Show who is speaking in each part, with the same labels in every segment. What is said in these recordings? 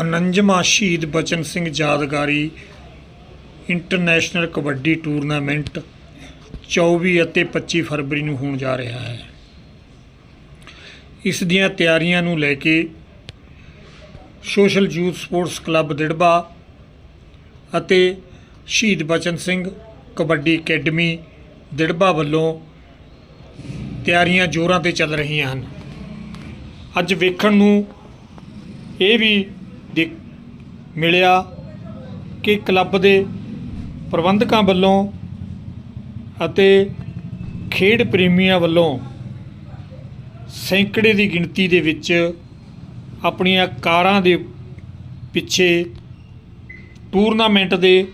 Speaker 1: ਅਨੰਜਮਾ ਸ਼ਹੀਦ ਬਚਨ ਸਿੰਘ ਯਾਦਗਾਰੀ international kabaddi tournament 24 ਅਤੇ 25 ਫਰਵਰੀ ਨੂੰ ਹੋਣ ਜਾ ਰਿਹਾ ਹੈ। ਇਸ ਦੀਆਂ ਤਿਆਰੀਆਂ ਨੂੰ ਲੈ ਕੇ social youth sports club Dirba ਅਤੇ ਸ਼ਹੀਦ ਬਚਨ ਸਿੰਘ ਕਬੱਡੀ ਅਕੈਡਮੀ ਦਿੜਬਾ ਵੱਲੋਂ ਤਿਆਰੀਆਂ ਜ਼ੋਰਾਂ ਤੇ ਚੱਲ ਰਹੀਆਂ ਹਨ। ਅੱਜ ਵੇਖਣ ਨੂੰ ਇਹ ਵੀ ਦੇ ਮਿਲਿਆ ਕਿ ਕਲੱਬ ਦੇ ਪ੍ਰਬੰਧਕਾਂ ਵੱਲੋਂ ਅਤੇ ਖੇਡ ਪ੍ਰੇਮੀਆਂ ਵੱਲੋਂ ਸੈਂਕੜੇ ਦੀ ਗਿਣਤੀ ਦੇ ਵਿੱਚ ਆਪਣੀਆਂ ਕਾਰਾਂ ਦੇ ਪਿੱਛੇ ਟੂਰਨਾਮੈਂਟ ਦੇ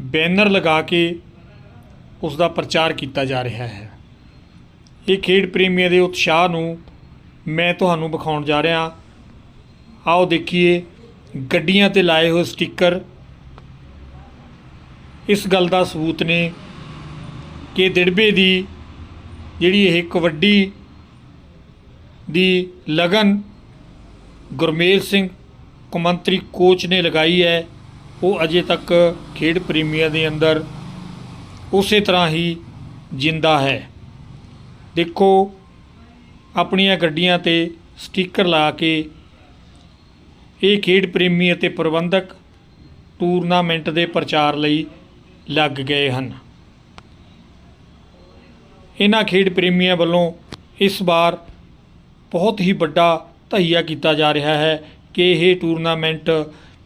Speaker 1: ਬੈਨਰ ਲਗਾ ਕੇ ਉਸ ਦਾ ਪ੍ਰਚਾਰ ਕੀਤਾ ਜਾ ਰਿਹਾ ਹੈ। ਇਹ ਖੇਡ ਪ੍ਰੇਮੀਆਂ ਦੇ ਉਤਸ਼ਾਹ ਨੂੰ ਮੈਂ ਤੁਹਾਨੂੰ ਵਿਖਾਉਣ ਜਾ ਰਿਹਾ ਆਓ ਦੇਖੀਏ, ਗੱਡੀਆਂ ਤੇ ਲਾਏ ਹੋਏ ਸਟicker। ਇਸ ਗੱਲ ਦਾ ਸਬੂਤ ਨੇ ਕਿ ਦਿੜਬੇ ਦੀ ਜਿਹੜੀ ਇਹ ਕਬੱਡੀ ਦੀ ਲਗਨ ਗੁਰਮੇਲ ਸਿੰਘ, ਕੌਮਾਂਤਰੀ ਕੋਚ ਨੇ ਲਗਾਈ ਹੈ, ਉਹ ਅਜੇ ਤੱਕ ਖੇਡ ਪ੍ਰੇਮੀਆਂ ਦੇ ਅੰਦਰ ਉਸੇ ਤਰ੍ਹਾਂ ਹੀ ਜਿੰਦਾ ਹੈ। ਦੇਖੋ, ਆਪਣੀਆਂ ਗੱਡੀਆਂ ਤੇ ਸਟicker ਲਾ ਕੇ ਇਹ ਖੇਡ ਪ੍ਰੇਮੀ ਅਤੇ ਪ੍ਰਬੰਧਕ ਟੂਰਨਾਮੈਂਟ ਦੇ ਪ੍ਰਚਾਰ ਲਈ ਲੱਗ ਗਏ ਹਨ। ਇਹਨਾਂ ਖੇਡ ਪ੍ਰੇਮੀਆਂ ਵੱਲੋਂ ਇਸ ਵਾਰ ਬਹੁਤ ਹੀ ਵੱਡਾ ਧਈਆ ਕੀਤਾ ਜਾ ਰਿਹਾ ਹੈ ਕਿ ਇਹ ਟੂਰਨਾਮੈਂਟ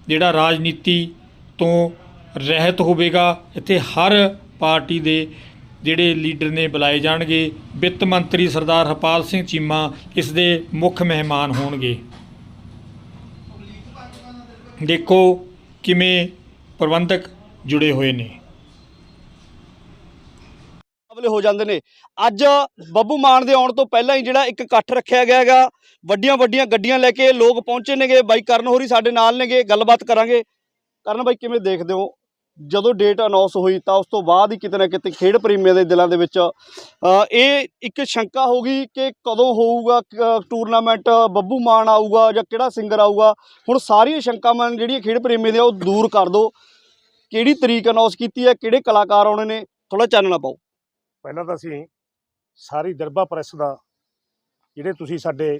Speaker 1: ਜਿਹੜਾ ਰਾਜਨੀਤੀ ਤੋਂ ਰਹਿਤ ਹੋਵੇਗਾ, ਇੱਥੇ ਹਰ ਪਾਰਟੀ ਦੇ ਜਿਹੜੇ ਲੀਡਰ ਨੇ ਬੁਲਾਏ ਜਾਣਗੇ। ਵਿੱਤ ਮੰਤਰੀ ਸਰਦਾਰ ਹਰਪਾਲ ਸਿੰਘ ਚੀਮਾ ਇਸ ਦੇ ਮੁੱਖ ਮਹਿਮਾਨ ਹੋਣਗੇ। ਦੇਖੋ ਕਿਵੇਂ ਪ੍ਰਬੰਧਕ ਜੁੜੇ ਹੋਏ ਨੇ।
Speaker 2: ਮੁਕਾਬਲੇ ਹੋ ਜਾਂਦੇ ਨੇ। ਅੱਜ ਬੱਬੂ ਮਾਨ ਦੇ ਆਉਣ ਤੋਂ ਪਹਿਲਾਂ ਹੀ ਜਿਹੜਾ ਇੱਕ ਇਕੱਠ ਰੱਖਿਆ ਗਿਆ ਹੈਗਾ, ਵੱਡੀਆਂ ਵੱਡੀਆਂ ਗੱਡੀਆਂ ਲੈ ਕੇ ਲੋਕ ਪਹੁੰਚੇ ਨੇਗੇ ਬਾਈ ਕਰਨ ਹੋਰੀ ਸਾਡੇ ਨਾਲ ਨੇਗੇ, ਗੱਲਬਾਤ ਕਰਾਂਗੇ। ਕਰਨ ਬਾਈ, ਕਿਵੇਂ ਦੇਖਦੇ ਹੋ? ਜਦੋਂ ਡੇਟ ਅਨਾਉਂਸ ਹੋਈ ਤਾਂ ਉਸ ਤੋਂ ਬਾਅਦ ਹੀ ਕਿਤੇ ਨਾ ਕਿਤੇ ਖੇਡ ਪ੍ਰੇਮੀਆਂ ਦੇ ਦਿਲਾਂ ਦੇ ਵਿੱਚ ਇਹ ਇੱਕ ਸ਼ੰਕਾ ਹੋ ਗਈ ਕਿ ਕਦੋਂ ਹੋਊਗਾ ਟੂਰਨਾਮੈਂਟ ਬੱਬੂ ਮਾਨ ਆਊਗਾ ਜਾਂ ਕਿਹੜਾ ਸਿੰਗਰ ਆਊਗਾ? ਹੁਣ ਸਾਰੀਆਂ ਸ਼ੰਕਾਵਾਂ ਜਿਹੜੀਆਂ ਖੇਡ ਪ੍ਰੇਮੀਆਂ ਦੀਆਂ ਉਹ ਦੂਰ ਕਰ ਦਿਓ ਕਿਹੜੀ ਤਰੀਕ ਅਨਾਉਂਸ ਕੀਤੀ ਹੈ ਕਿਹੜੇ ਕਲਾਕਾਰ ਆਉਣੇ ਨੇ ਥੋੜਾ ਚਾਨਣਾ ਪਾਓ।
Speaker 3: ਪਹਿਲਾਂ ਤਾਂ ਅਸੀਂ ਸਾਰੀ ਦਰਬਾ ਪ੍ਰੈਸ ਦਾ ਜਿਹੜੇ ਤੁਸੀਂ ਸਾਡੇ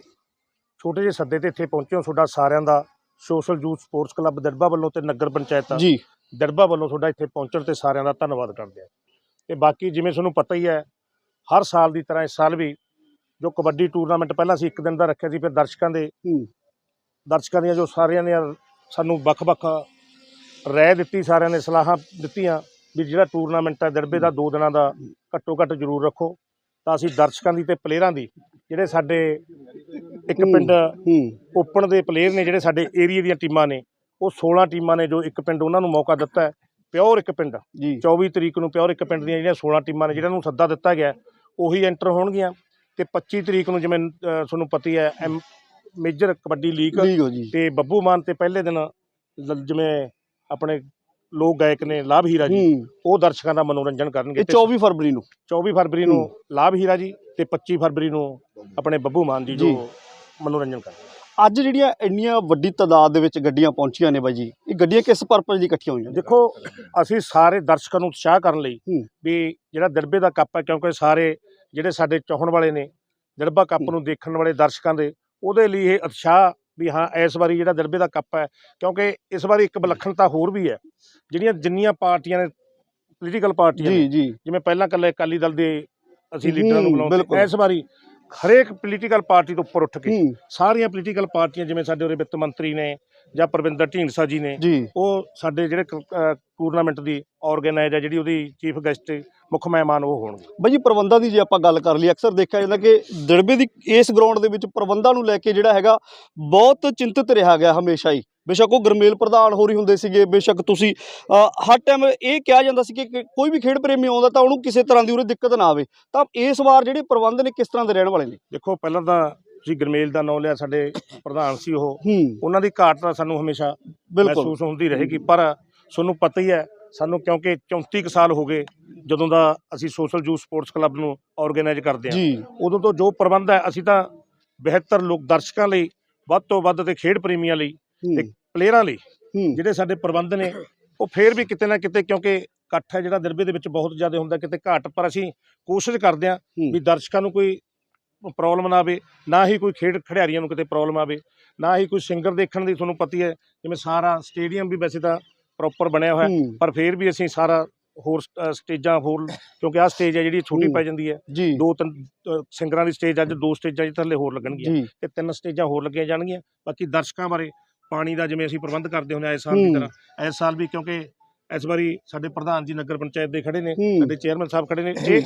Speaker 3: ਛੋਟੇ ਜਿਹੇ ਸੱਦੇ ਤੇ ਇੱਥੇ ਪਹੁੰਚੇ ਹੋ ਤੁਹਾਡਾ ਸਾਰਿਆਂ ਦਾ social youth sports club Dirba ਵੱਲੋਂ ਤੇ ਨਗਰ ਪੰਚਾਇਤ
Speaker 2: ਜੀ।
Speaker 3: ਦਰਬਾ ਵੱਲੋਂ ਤੁਹਾਡਾ ਇੱਥੇ ਪਹੁੰਚਣ ਤੇ ਸਾਰਿਆਂ ਦਾ ਧੰਨਵਾਦ ਕਰਦੇ ਹਾਂ। ਤੇ ਬਾਕੀ ਜਿਵੇਂ ਤੁਹਾਨੂੰ ਪਤਾ ਹੀ ਹੈ ਹਰ ਸਾਲ ਦੀ ਤਰ੍ਹਾਂ ਇਸ ਸਾਲ ਵੀ ਜੋ ਕਬੱਡੀ ਟੂਰਨਾਮੈਂਟ ਪਹਿਲਾਂ ਅਸੀਂ ਇੱਕ ਦਿਨ ਦਾ ਰੱਖਿਆ ਸੀ ਫਿਰ ਦਰਸ਼ਕਾਂ ਦੇ ਦਰਸ਼ਕਾਂ ਦੀਆਂ ਜੋ ਸਾਰਿਆਂ ਨੇ ਸਾਨੂੰ ਵੱਖ-ਵੱਖ ਰਾਏ ਦਿੱਤੀ ਸਾਰਿਆਂ ਨੇ ਸਲਾਹਾਂ ਦਿੱਤੀਆਂ ਵੀ ਜਿਹੜਾ ਟੂਰਨਾਮੈਂਟ ਹੈ ਦਰਬੇ ਦਾ ਦੋ ਦਿਨਾਂ ਦਾ ਘੱਟੋ ਘੱਟ ਜ਼ਰੂਰ ਰੱਖੋ। ਤਾਂ ਅਸੀਂ ਦਰਸ਼ਕਾਂ ਦੀ ਤੇ ਪਲੇਅਰਾਂ ਦੀ ਜਿਹੜੇ ਸਾਡੇ ਇੱਕ। ਪਿੰਡ ਓਪਨ ਦੇ ਪਲੇਅਰ ਨੇ ਜਿਹੜੇ ਸਾਡੇ ਏਰੀਆ ਦੀਆਂ ਟੀਮਾਂ ਨੇ ਉਹ 16 ਟੀਮਾਂ ਨੇ ਜੋ ਇੱਕ ਪਿੰਡ ਉਹਨਾਂ ਨੂੰ ਮੌਕਾ ਦਿੱਤਾ ਹੈ ਪਿਓਰ ਇੱਕ ਪਿੰਡ।
Speaker 2: ਜੀ।
Speaker 3: 24 ਤਰੀਕ ਨੂੰ ਪਿਓਰ ਇੱਕ ਪਿੰਡ ਦੀਆਂ ਜਿਹੜੀਆਂ 16 ਟੀਮਾਂ ਨੇ ਜਿਹਨਾਂ ਨੂੰ ਸੱਦਾ ਦਿੱਤਾ ਗਿਆ ਉਹੀ ਐਂਟਰ ਹੋਣਗੀਆਂ। ਤੇ 25 ਤਰੀਕ ਨੂੰ ਜਿਵੇਂ ਤੁਹਾਨੂੰ ਪਤਾ ਹੀ ਐਮ ਮੇਜਰ ਕਬੱਡੀ ਲੀਗ ਤੇ ਬੱਬੂ ਮਾਨ ਤੇ ਪਹਿਲੇ ਦਿਨ ਜਿਵੇਂ ਆਪਣੇ ਲੋਕ ਗਾਇਕ ਨੇ ਲਾਭ ਹੀਰਾ ਜੀ ਉਹ ਦਰਸ਼ਕਾਂ ਦਾ ਮਨੋਰੰਜਨ ਕਰਨਗੇ।
Speaker 2: ਇਹ
Speaker 3: ਤੇ
Speaker 2: 24 ਫਰਵਰੀ ਨੂੰ।
Speaker 3: 24 ਫਰਵਰੀ ਨੂੰ ਲਾਭ ਹੀਰਾ ਜੀ ਤੇ 25 ਫਰਵਰੀ ਨੂੰ ਆਪਣੇ ਬੱਬੂ ਮਾਨ ਜੋ। ਜੀ। ਮਨੋਰੰਜਨ ਕਰਨਗੇ।
Speaker 2: ਅੱਜ ਜਿਹੜੀਆਂ ਇੰਨੀਆਂ ਵੱਡੀ ਤਾਦਾਦ ਦੇ ਵਿੱਚ ਗੱਡੀਆਂ ਪਹੁੰਚੀਆਂ ਨੇ ਬਾਈ ਜੀ ਇਹ ਗੱਡੀਆਂ ਕਿਸ ਪਰਪਸ ਲਈ ਇਕੱਠੀਆਂ ਹੋਈਆਂ?
Speaker 3: ਦੇਖੋ ਅਸੀਂ ਸਾਰੇ ਦਰਸ਼ਕਾਂ ਨੂੰ ਉਤਸ਼ਾਹ ਕਰਨ ਲਈ। ਵੀ ਜਿਹੜਾ ਦਰਬੇ ਦਾ ਕੱਪ ਹੈ ਕਿਉਂਕਿ ਸਾਰੇ ਜਿਹੜੇ ਸਾਡੇ ਚਾਹਣ ਵਾਲੇ ਨੇ ਦਰਬਾ ਕੱਪ। ਨੂੰ ਦੇਖਣ ਵਾਲੇ ਦਰਸ਼ਕਾਂ ਦੇ ਉਹਦੇ ਲਈ ਇਹ ਉਤਸ਼ਾਹ ਵੀ ਹਾਂ ਇਸ ਵਾਰੀ ਜਿਹੜਾ ਦਰਬੇ ਦਾ ਕੱਪ ਹੈ ਕਿਉਂਕਿ ਇਸ ਵਾਰੀ ਇੱਕ ਵਿਲੱਖਣਤਾ ਹੋਰ ਵੀ ਹੈ ਜਿਹੜੀਆਂ ਜਿੰਨੀਆਂ ਪਾਰਟੀਆਂ ਨੇ ਪੋਲੀਟੀਕਲ ਪਾਰਟੀਆਂ ਜਿਵੇਂ ਪਹਿਲਾਂ ਇਕੱਲੇ ਅਕਾਲੀ ਦਲ ਦੇ ਅਸੀਂ ਲੀਡਰਾਂ ਨੂੰ ਬੁਲਾਉਂਦੇ। ਇਸ ਵਾਰੀ ਹਰੇਕ ਪੋਲੀਟੀਕਲ ਪਾਰਟੀ ਤੋਂ ਉੱਪਰ ਉੱਠ ਕੇ ਸਾਰੀਆਂ ਪੋਲੀਟੀਕਲ ਪਾਰਟੀਆਂ ਜਿਵੇਂ ਸਾਡੇ ਉਰੇ ਵਿੱਤ ਮੰਤਰੀ ਨੇ ਜਾਂ ਪ੍ਰਵਿੰਦਰ ਢੀਂਡਸਾ ਜੀ ਨੇ ਉਹ ਸਾਡੇ ਜਿਹੜੇ ਟੂਰਨਾਮੈਂਟ ਦੀ ਆਰਗੇਨਾਈਜ਼ ਹੈ ਜਿਹੜੀ ਉਹਦੀ ਚੀਫ ਗੈਸਟ ਮੁੱਖ ਮਹਿਮਾਨ ਉਹ ਹੋਣਗੇ।
Speaker 2: ਬਾਈ ਜੀ ਪ੍ਰਬੰਧਾਂ ਦੀ ਜੇ ਆਪਾਂ ਗੱਲ ਕਰ ਲਈ ਅਕਸਰ ਦੇਖਿਆ ਜਾਂਦਾ ਕਿ ਦਿੜਬੇ ਦੀ ਇਸ ਗਰਾਊਂਡ ਦੇ ਵਿੱਚ ਪ੍ਰਬੰਧਾਂ ਨੂੰ ਲੈ ਕੇ ਜਿਹੜਾ ਹੈਗਾ ਬਹੁਤ ਚਿੰਤਤ ਰਿਹਾ ਗਿਆ ਹਮੇਸ਼ਾ ਹੀ। ਬੇਸ਼ੱਕ ਉਹ ਗਰਮੇਲ ਪ੍ਰਧਾਨ ਹੋਰੀ ਹੁੰਦੇ ਸੀਗੇ ਬੇਸ਼ੱਕ ਤੁਸੀਂ ਹਰ ਟਾਈਮ ਇਹ ਕਿਹਾ ਜਾਂਦਾ ਸੀ ਕਿ ਕੋਈ ਵੀ ਖੇਡ ਪ੍ਰੇਮੀ ਆਉਂਦਾ ਤਾਂ ਉਹਨੂੰ ਕਿਸੇ ਤਰ੍ਹਾਂ ਦੀ ਉਹਨੂੰ ਦਿੱਕਤ ਨਾ ਆਵੇ। ਤਾਂ ਇਸ ਵਾਰ ਜਿਹੜੇ ਪ੍ਰਬੰਧ ਨੇ ਕਿਸ ਤਰ੍ਹਾਂ ਦੇ ਰਹਿਣ ਵਾਲੇ ਨੇ?
Speaker 3: ਦੇਖੋ ਪਹਿਲਾਂ ਤਾਂ ਤੁਸੀਂ ਗਰਮੇਲ ਦਾ ਨਾਂ ਲਿਆ ਸਾਡੇ ਪ੍ਰਧਾਨ ਸੀ ਉਹ। ਉਹਨਾਂ ਦੀ ਘਾਟ ਤਾਂ ਸਾਨੂੰ ਹਮੇਸ਼ਾ ਮਹਿਸੂਸ ਹੁੰਦੀ ਰਹੇਗੀ ਪਰ ਤੁਹਾਨੂੰ ਪਤਾ ਹੀ ਹੈ ਸਾਨੂੰ ਕਿਉਂਕਿ 34 ਕੁ ਸਾਲ ਹੋ ਗਏ ਜਦੋਂ ਦਾ ਅਸੀਂ ਸੋਸ਼ਲ ਯੂਥ ਸਪੋਰਟਸ ਕਲੱਬ ਨੂੰ ਆਰਗੇਨਾਈਜ਼ ਕਰਦੇ ਹਾਂ। ਉਦੋਂ ਤੋਂ ਜੋ ਪ੍ਰਬੰਧ ਹੈ ਅਸੀਂ ਤਾਂ ਬਿਹਤਰ ਲੋਕ ਦਰਸ਼ਕਾਂ ਲਈ ਵੱਧ ਤੋਂ ਵੱਧ ਤੇ ਖੇਡ ਪ੍ਰੇਮੀਆਂ ਲਈ ਤੇ ਪਲੇਅਰਾਂ ਲਈ ਜਿਹੜੇ ਸਾਡੇ ਪ੍ਰਬੰਧ ਨੇ ਉਹ ਫੇਰ ਵੀ ਕਿਤੇ ਨਾ ਕਿਤੇ ਕਿਉਂਕਿ ਇਕੱਠ ਹੈ ਜਿਹੜਾ ਦਿਰਬੇ ਦੇ ਵਿੱਚ ਬਹੁਤ ਜ਼ਿਆਦਾ ਹੁੰਦਾ ਕਿਤੇ ਘਾਟ ਪਰ ਅਸੀਂ ਕੋਸ਼ਿਸ਼ ਕਰਦੇ ਹੂੰ। ਵੀ ਦਰਸ਼ਕਾਂ ਨੂੰ ਕੋਈ ਪ੍ਰੋਬਲਮ ਨਾ ਆਵੇ ਨਾ ਹੀ ਕੋਈ ਖੇਡ ਖਿਡਾਰੀਆਂ ਨੂੰ ਕਿਤੇ ਪ੍ਰੋਬਲਮ ਆਵੇ ਨਾ ਹੀ ਕੋਈ ਸਿੰਗਰ ਦੇਖਣ ਦੀ ਤੁਹਾਨੂੰ ਪਤੀ ਹੈ। ਜਿਵੇਂ ਸਾਰਾ ਸਟੇਡੀਅਮ ਵੀ ਵੈਸੇ ਤਾਂ ਪ੍ਰੋਪਰ ਬਣਿਆ ਹੋਇਆ ਹੈ,
Speaker 2: ਹੂੰ,
Speaker 3: ਪਰ ਫੇਰ ਵੀ ਅਸੀਂ ਸਾਰਾ ਹੋਰ ਸ- ਅ, ਸਟੇਜਾਂ ਹੋਰ ਕਿਉਂਕਿ ਆਹ ਸਟੇਜ ਹੈ ਜਿਹੜੀ ਛੋਟੀ
Speaker 2: ਹੂੰ।
Speaker 3: ਪੈ ਜਾਂਦੀ ਹੈ।
Speaker 2: ਜੀ।
Speaker 3: ਦੋ ਤਿੰਨ ਅ, ਸਿੰਗਰਾਂ ਦੀ ਸਟੇਜ ਅੱਜ ਦੋ ਸਟੇਜਾਂ ਜਿੱਥੇ ਥੱਲੇ ਹੋਰ ਲੱਗਣਗੀਆਂ
Speaker 2: ਜੀ।
Speaker 3: ਤੇ ਤਿੰਨ ਸਟੇਜਾਂ ਹੋਰ ਲੱਗੀਆਂ ਜਾਣਗੀਆਂ। ਬਾਕੀ ਦਰਸ਼ਕਾਂ ਬਾਰੇ ਪਾਣੀ ਦਾ ਜਿਵੇਂ ਅਸੀਂ ਪ੍ਰਬੰਧ ਕਰਦੇ ਹੁੰਦੇ ਆ ਇਸ ਸਾਲ ਦੀ
Speaker 2: ਹੂੰ।
Speaker 3: ਤਰ੍ਹਾਂ ਇਸ ਸਾਲ ਵੀ ਕਿਉਂਕਿ ਇਸ ਵਾਰੀ ਸਾਡੇ ਪ੍ਰਧਾਨ ਜੀ ਨਗਰ ਪੰਚਾਇਤ ਦੇ ਖੜੇ ਨੇ
Speaker 2: ਹੂੰ,
Speaker 3: ਸਾਡੇ ਚੇਅਰਮੈਨ ਸਾਹਿਬ ਖੜੇ ਨੇ। ਇਹ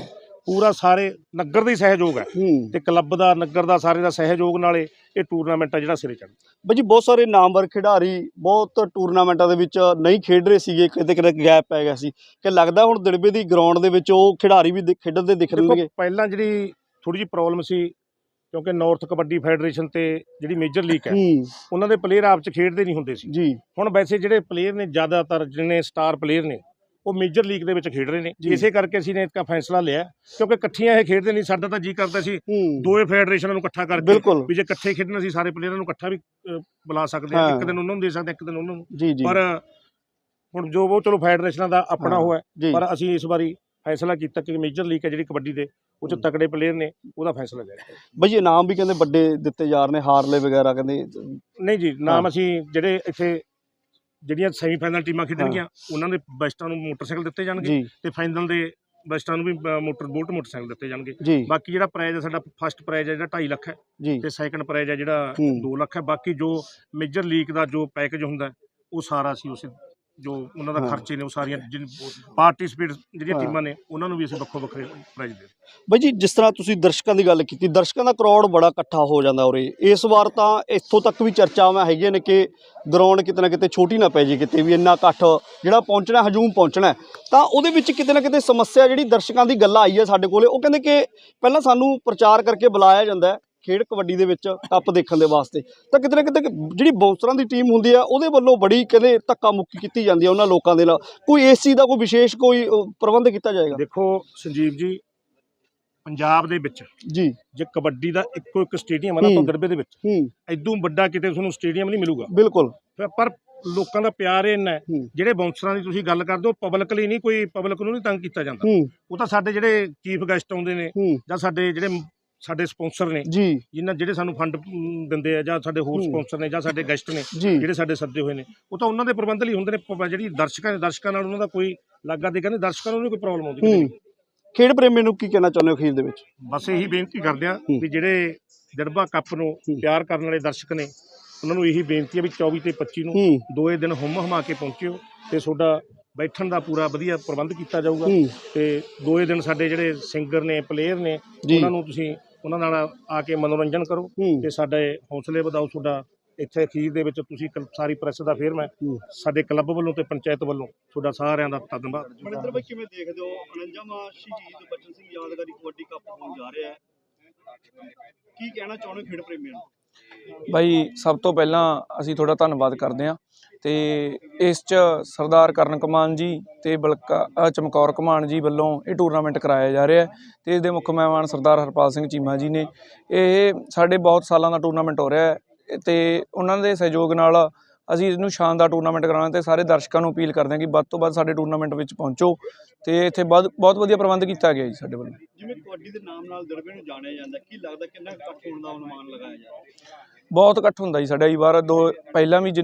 Speaker 3: ਪੂਰਾ ਸਾਰੇ ਨਗਰ ਦਾ ਹੀ ਸਹਿਯੋਗ ਹੈ। ਤੇ ਕਲੱਬ ਦਾ ਨਗਰ ਦਾ ਸਾਰੇ ਦਾ ਸਹਿਯੋਗ ਨਾਲ ਇਹ ਟੂਰਨਾਮੈਂਟ ਆ ਜਿਹੜਾ ਸਿਰੇ ਚੜ੍ਹ
Speaker 2: ਬਾਈ ਜੀ ਬਹੁਤ ਸਾਰੇ ਨਾਮਵਰ ਖਿਡਾਰੀ ਬਹੁਤ ਟੂਰਨਾਮੈਂਟਾਂ ਦੇ ਵਿੱਚ ਨਹੀਂ ਖੇਡ ਰਹੇ ਸੀਗੇ ਕਿਤੇ ਕਿਤੇ ਗੈਪ ਪੈ ਗਿਆ ਸੀ। ਕਿ ਲੱਗਦਾ ਹੁਣ ਦਿੜਬੇ ਦੀ ਗਰਾਊਂਡ ਦੇ ਵਿੱਚ ਉਹ ਖਿਡਾਰੀ ਵੀ ਦਿਖ- ਖੇਡਦੇ ਦਿਖ ਰਹੇਗੇ
Speaker 3: ਪਹਿਲਾਂ ਜਿਹੜੀ ਥੋੜੀ ਜਿਹੀ ਪ੍ਰੋਬਲਮ ਸੀ ਕਿਉਂਕਿ ਨਾਰਥ ਕਬੱਡੀ ਫੈਡਰੇਸ਼ਨ ਤੇ ਜਿਹੜੀ ਮੇਜਰ ਲੀਗ ਹੈ
Speaker 2: ਹੂੰ।
Speaker 3: ਉਹਨਾਂ ਦੇ ਪਲੇਅਰ ਆਪ ਚ ਖੇਡਦੇ ਨਹੀਂ ਹੁੰਦੇ ਸੀ।
Speaker 2: ਜੀ।
Speaker 3: ਹੁਣ ਵੈਸੇ ਜਿਹੜੇ ਪਲੇਅਰ ਨੇ ਜ਼ਿਆਦਾਤਰ ਜਿਹਨੇ ਸਟਾਰ ਪਲੇਅਰ ਨੇ ਉਹ ਮੇਜਰ ਲੀਗ ਦੇ ਵਿੱਚ ਖੇਡ ਰਹੇ ਨੇ। ਇਸੇ ਕਰਕੇ ਅਸੀਂ ਨੇ ਇਸਕਾ ਫੈਸਲਾ ਲਿਆ ਕਿਉਂਕਿ ਇਕੱਠੀਆਂ ਇਹ ਖੇਡਦੇ ਨਹੀਂ ਸਾਡਾ ਤਾਂ ਜੀ ਕਰਦਾ ਸੀ ਦੋਏ ਫੈਡਰੇਸ਼ਨਾਂ ਨੂੰ ਇਕੱਠਾ ਕਰਕੇ ਵੀ ਜੇ ਇਕੱਠੇ ਖੇਡਣਾ ਸੀ ਸਾਰੇ ਪਲੇਅਰਾਂ ਨੂੰ ਇਕੱਠਾ ਵੀ ਬੁਲਾ ਸਕਦੇ ਆ। ਇੱਕ ਦਿਨ ਉਹਨਾਂ ਨੂੰ ਦੇ ਸਕਦੇ ਇੱਕ ਦਿਨ ਉਹਨਾਂ ਨੂੰ ਪਰ ਹੁਣ ਜੋ ਉਹ ਚਲੋ ਫੈਡਰੇਸ਼ਨਾਂ ਦਾ ਆਪਣਾ
Speaker 2: ਹਾਂ।
Speaker 3: ਉਹ ਹੈ
Speaker 2: ਜੀ
Speaker 3: ਪਰ ਅਸੀਂ ਇਸ ਵਾਰੀ ਫੈਸਲਾ ਕੀਤਾ ਕਿ ਮੇਜਰ ਲੀਗ ਹੈ ਜਿਹੜੀ ਕਬੱਡੀ ਦੇ ਉਹ ਚ। ਤਕੜੇ ਪਲੇਅਰ ਨੇ ਉਹਦਾ ਫੈਸਲਾ ਲਿਆ
Speaker 2: ਬਾਈ ਇਨਾਮ ਵੀ ਕਹਿੰਦੇ ਵੱਡੇ ਦਿੱਤੇ ਜਾ ਰਹੇ ਨੇ ਹਾਰਲੇ ਵਗੈਰਾ ਕਹਿੰਦੇ
Speaker 3: ਨਹੀਂ ਜੀ ਨਾਮ। ਅਸੀਂ ਜਿਹੜੇ ਇੱਥੇ ਜਿਹੜੀਆਂ ਸੈਮੀਫਾਈਨਲ ਟੀਮਾਂ ਖੇਡਣਗੀਆਂ ਉਹਨਾਂ ਦੇ ਬੈਸਟਾਂ ਨੂੰ ਮੋਟਰਸਾਈਕਲ ਦਿੱਤੇ ਜਾਣਗੇ
Speaker 2: ਜੀ।
Speaker 3: ਤੇ ਫਾਈਨਲ ਦੇ ਬੈਸਟਾਂ ਨੂੰ ਵੀ ਅ, ਮੋਟਰ ਬੋਟ ਮੋਟਰਸਾਈਕਲ ਦਿੱਤੇ ਜਾਣਗੇ।
Speaker 2: ਜੀ।
Speaker 3: ਬਾਕੀ ਜਿਹੜਾ ਪ੍ਰਾਈਜ਼ ਹੈ ਸਾਡਾ ਫਸਟ ਪ੍ਰਾਈਜ਼ ਹੈ ਜਿਹੜਾ 2.5 ਲੱਖ ਹੈ
Speaker 2: ਜੀ।
Speaker 3: ਤੇ ਸੈਕੰਡ ਪ੍ਰਾਈਜ਼ ਹੈ ਜਿਹੜਾ
Speaker 2: ਹੂੰ।
Speaker 3: 2 ਲੱਖ ਹੈ। ਬਾਕੀ ਜੋ ਮੇਜਰ ਲੀਗ ਦਾ ਜੋ ਪੈਕੇਜ ਹੁੰਦਾ ਹੈ, ਉਹ ਸਾਰਾ ਅਸੀਂ ਉਸੇ ਜੋ ਉਹਨਾਂ ਦਾ। ਖਰਚੇ ਨੇ ਉਹ ਸਾਰੀਆਂ ਪਾਰਟਿਸਪੇਟ ਜਿਹੜੀਆਂ। ਟੀਮਾਂ ਨੇ ਉਹਨਾਂ ਨੂੰ ਵੀ ਅਸੀਂ ਵੱਖੋ ਵੱਖਰੇ ਪ੍ਰਾਈਜ਼ ਦੇ
Speaker 2: ਬਾਈ ਜੀ ਜਿਸ ਤਰ੍ਹਾਂ ਤੁਸੀਂ ਦਰਸ਼ਕਾਂ ਦੀ ਗੱਲ ਕੀਤੀ ਦਰਸ਼ਕਾਂ ਦਾ ਕਰਾਊਡ ਬੜਾ ਇਕੱਠਾ ਹੋ ਜਾਂਦਾ ਉਰੇ ਇਸ ਵਾਰ ਤਾਂ ਇੱਥੋਂ ਤੱਕ ਵੀ ਚਰਚਾਵਾਂ ਹੈਗੀਆਂ ਨੇ ਕਿ ਗਰਾਊਂਡ ਕਿਤੇ ਨਾ ਕਿਤੇ ਛੋਟੀ ਨਾ ਪੈ ਜੇ ਕਿਤੇ ਵੀ ਇੰਨਾ ਇਕੱਠ ਜਿਹੜਾ ਪਹੁੰਚਣਾ ਹਜੂਮ ਪਹੁੰਚਣਾ। ਤਾਂ ਉਹਦੇ ਵਿੱਚ ਕਿਤੇ ਨਾ ਕਿਤੇ ਸਮੱਸਿਆ ਜਿਹੜੀ ਦਰਸ਼ਕਾਂ ਦੀ ਗੱਲ ਆਈ ਹੈ ਸਾਡੇ ਕੋਲੇ ਉਹ ਕਹਿੰਦੇ ਕਿ ਪਹਿਲਾਂ ਸਾਨੂੰ ਪ੍ਰਚਾਰ ਕਰਕੇ ਬੁਲਾਇਆ ਜਾਂਦਾ ਹੈ ਖੇਡ ਕਬੱਡੀ ਦੇ ਵਿੱਚ ਕੱਪ ਦੇਖਣ ਦੇ ਵਾਸਤੇ। ਤਾਂ ਕਿਤੇ ਨਾ ਕਿਤੇ ਜਿਹੜੀ ਬਾਉਂਸਰਾਂ ਦੀ ਟੀਮ ਹੁੰਦੀ ਆ ਉਹਦੇ ਵੱਲੋਂ ਬੜੀ ਕਹਿੰਦੇ ਧੱਕਾ ਮੁੱਕੀ ਕੀਤੀ ਜਾਂਦੀ ਹੈ ਉਹਨਾਂ ਲੋਕਾਂ ਦੇ ਨਾਲ। ਕੋਈ ਇਸ ਚੀਜ਼ ਦਾ ਕੋਈ ਵਿਸ਼ੇਸ਼ ਕੋਈ ਪ੍ਰਬੰਧ ਕੀਤਾ ਜਾਏਗਾ?
Speaker 3: ਦੇਖੋ ਸੰਜੀਵ ਜੀ ਪੰਜਾਬ ਦੇ ਵਿੱਚ
Speaker 2: ਜੀ।
Speaker 3: ਜੇ ਕਬੱਡੀ ਦਾ ਇੱਕੋ ਇੱਕ ਸਟੇਡੀਅਮ ਹੈ। ਨਾ ਦਰਬੇ ਦੇ ਵਿੱਚ ਐਦੋਂ ਵੱਡਾ ਕਿਤੇ ਤੁਹਾਨੂੰ ਸਟੇਡੀਅਮ ਨਹੀਂ ਮਿਲੂਗਾ।
Speaker 2: ਬਿਲਕੁਲ।
Speaker 3: ਪਰ- ਲੋਕਾਂ ਦਾ ਪਿਆਰ ਇੰਨਾ। ਜਿਹੜੇ ਬਾਉਂਸਰਾਂ ਦੀ ਤੁਸੀਂ ਗੱਲ ਕਰਦੇ ਹੋ ਪਬਲਿਕਲੀ ਨਹੀਂ ਕੋਈ ਪਬਲਿਕ ਨੂੰ ਨਹੀਂ ਤੰਗ ਕੀਤਾ ਜਾਂਦਾ। ਉਹ ਤਾਂ ਸਾਡੇ ਜਿਹੜੇ ਚੀਫ ਗੈਸਟ ਆਉਂਦੇ ਨੇ ਜਾਂ ਸਾਡੇ ਜਿਹੜੇ ਸਾਡੇ ਸਪਾਂਸਰ ਨੇ
Speaker 2: ਜੀ
Speaker 3: ਜਿਨ੍ਹਾਂ ਜਿਹੜੇ ਸਾਨੂੰ ਫੰਡ ਦਿੰਦੇ ਆ ਜਾਂ ਸਾਡੇ ਹੋਰ। ਸਪਾਂਸਰ ਨੇ ਜਾਂ ਸਾਡੇ ਗੈਸਟ ਨੇ ਜਿਹੜੇ ਸਾਡੇ ਸੱਦੇ ਹੋਏ ਨੇ ਉਹ ਤਾਂ ਉਹਨਾਂ ਦੇ ਪ੍ਰਬੰਧ ਲਈ ਹੁੰਦੇ ਨੇ ਜਿਹੜੀ ਦਰਸ਼ਕਾਂ ਨੇ ਦਰਸ਼ਕਾਂ ਨਾਲ ਉਹਨਾਂ ਦਾ ਕੋਈ ਲਾਗਾ ਦੇ ਕਹਿੰਦੇ ਦਰਸ਼ਕਾਂ ਨੂੰ ਕੋਈ ਪ੍ਰੋਬਲਮ ਆਉਂਦੀ।
Speaker 2: ਖੇਡ ਪ੍ਰੇਮੀ ਨੂੰ ਕੀ ਕਹਿਣਾ ਚਾਹੁੰਦੇ ਹੋ ਅਖੀਰ ਦੇ ਵਿੱਚ
Speaker 3: ਬਸ ਇਹੀ ਬੇਨਤੀ ਕਰਦੇ ਆ। ਵੀ ਜਿਹੜੇ ਦਰਬਾ ਕੱਪ ਨੂੰ। ਪਿਆਰ ਕਰਨ ਵਾਲੇ ਦਰਸ਼ਕ ਨੇ ਉਹਨਾਂ ਨੂੰ ਇਹੀ ਬੇਨਤੀ ਹੈ ਵੀ 24 ਤੇ 25 ਨੂੰ ਦੋਏ ਦਿਨ ਹੁਮ ਹਮਾ ਕੇ ਪਹੁੰਚਿਓ ਤੇ ਤੁਹਾਡਾ ਬੈਠਣ ਦਾ ਪੂਰਾ ਵਧੀਆ ਪ੍ਰਬੰਧ ਕੀਤਾ ਜਾਊਗਾ ਤੇ ਦੋਏ ਦਿਨ ਸਾਡੇ ਜਿਹੜੇ ਸਿੰਗਰ ਨੇ ਪਲੇਅਰ ਨੇ ਉਹਨਾਂ ਨੂੰ ਤੁਸੀਂ ਉਹਨਾਂ ਨਾਲ ਆ ਕੇ ਮਨੋਰੰਜਨ ਕਰੋ ਤੇ ਸਾਡੇ ਹੌਸਲੇ ਵਧਾਓ ਤੁਹਾਡਾ। ਇੱਥੇ ਅਖੀਰ ਦੇ ਵਿੱਚ ਤੁਸੀਂ ਕਲ- ਸਾਰੀ ਪ੍ਰੈਸ ਦਾ ਫੇਰ ਮੈਂ। ਸਾਡੇ ਕਲੱਬ ਵੱਲੋਂ ਤੇ ਪੰਚਾਇਤ ਵੱਲੋਂ ਤੁਹਾਡਾ ਸਾਰਿਆਂ ਦਾ ਧੰਨਵਾਦ।
Speaker 2: ਮਨਿੰਦਰ ਭਾਈ ਕਿਵੇਂ ਦੇਖਦੇ ਹੋ? 49ਵਾਂ ਸ਼ਹੀਦ ਬਚਨ ਸਿੰਘ ਯਾਦਗਾਰੀ ਕਬੱਡੀ ਕੱਪ ਹੋਣ ਜਾ ਰਿਹਾ ਹੈ। ਕੀ ਕਹਿਣਾ ਚਾਹੁੰਦੇ ਹੋ ਖੇਡ ਪ੍ਰੇਮੀਆਂ ਨੂੰ?
Speaker 4: ਬਾਈ ਸਭ ਤੋਂ ਪਹਿਲਾਂ ਅਸੀਂ ਤੁਹਾਡਾ ਧੰਨਵਾਦ ਕਰਦੇ ਹਾਂ ਤੇ ਇਸ ਚ ਸਰਦਾਰ ਕਰਨ ਕਮਾਨ ਜੀ ਤੇ ਬਲਕਾ ਅ, ਚਮਕੌਰ ਕਮਾਨ ਜੀ ਵੱਲੋਂ ਇਹ ਟੂਰਨਾਮੈਂਟ ਕਰਾਇਆ ਜਾ ਰਿਹਾ ਹੈ ਤੇ ਇਸ ਦੇ ਮੁੱਖ ਮਹਿਮਾਨ ਸਰਦਾਰ ਹਰਪਾਲ ਸਿੰਘ ਚੀਮਾ ਜੀ ਨੇ। ਇਹ ਸਾਡੇ ਬਹੁਤ ਸਾਲਾਂ ਦਾ ਟੂਰਨਾਮੈਂਟ ਹੋ ਰਿਹਾ ਹੈ ਤੇ ਉਹਨਾਂ ਦੇ ਸਹਿਯੋਗ ਨਾਲ ਅਸੀਂ ਇਹਨੂੰ ਸ਼ਾਨਦਾਰ ਟੂਰਨਾਮੈਂਟ ਕਰਾਉਣਾ ਤੇ ਸਾਰੇ ਦਰਸ਼ਕਾਂ ਨੂੰ ਅਪੀਲ ਕਰਦੇ ਹਾਂ ਕਿ ਵੱਧ ਤੋਂ ਵੱਧ ਸਾਡੇ ਟੂਰਨਾਮੈਂਟ ਵਿੱਚ ਪਹੁੰਚੋ ਤੇ ਇੱਥੇ ਬਹੁਤ ਬਹੁਤ ਵਧੀਆ ਪ੍ਰਬੰਧ ਕੀਤਾ ਗਿਆ ਜੀ ਸਾਡੇ ਵੱਲੋਂ।
Speaker 2: ਜਿਵੇਂ ਕਬੱਡੀ ਦੇ ਨਾਮ ਨਾਲ ਦਰਬੇ ਨੂੰ ਜਾਣਿਆ ਜਾਂਦਾ ਕੀ ਲੱਗਦਾ ਕਿੰਨਾ ਇਕੱਠ ਹੋਣ ਦਾ ਅਨੁਮਾਨ ਲਗਾਇਆ ਜਾ
Speaker 4: ਬਹੁਤ ਇਕੱਠ ਹੁੰਦਾ ਜੀ ਸਾਡਾ ਜੀ ਬਾਹਰ ਦੋ ਪਹਿਲਾਂ ਵੀ ਜਿ-